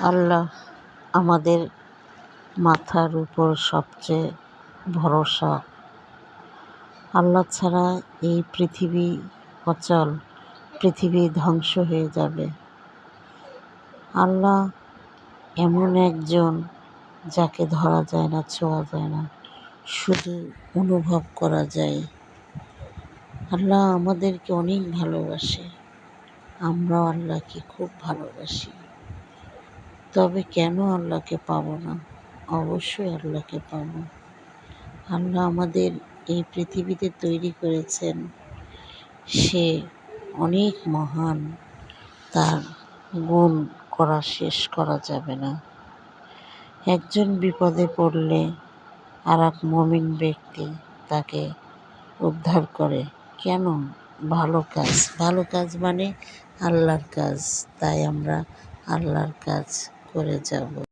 আল্লাহ আমাদের মাথার উপর সবচেয়ে ভরসা। আল্লাহ ছাড়া এই পৃথিবী অচল, পৃথিবী ধ্বংস হয়ে যাবে। আল্লাহ এমন একজন যাকে ধরা যায় না, ছোঁয়া যায় না, শুধু অনুভব করা যায়। আল্লাহ আমাদেরকে অনেক ভালোবাসে, আমরাও আল্লাহকে খুব ভালোবাসি। তবে কেন আল্লাহকে পাবো না? অবশ্যই আল্লাহকে পাবো। আল্লাহ আমাদের এই পৃথিবীতে তৈরি করেছেন। সে অনেক মহান। তার গুণ করা শেষ করা যাবে না। একজন বিপদে পড়লে আর এক মমিন ব্যক্তি তাকে উদ্ধার করে। কেন? ভালো কাজ। ভালো কাজ মানে আল্লাহর কাজ। তাই আমরা আল্লাহর কাজ করে যাব।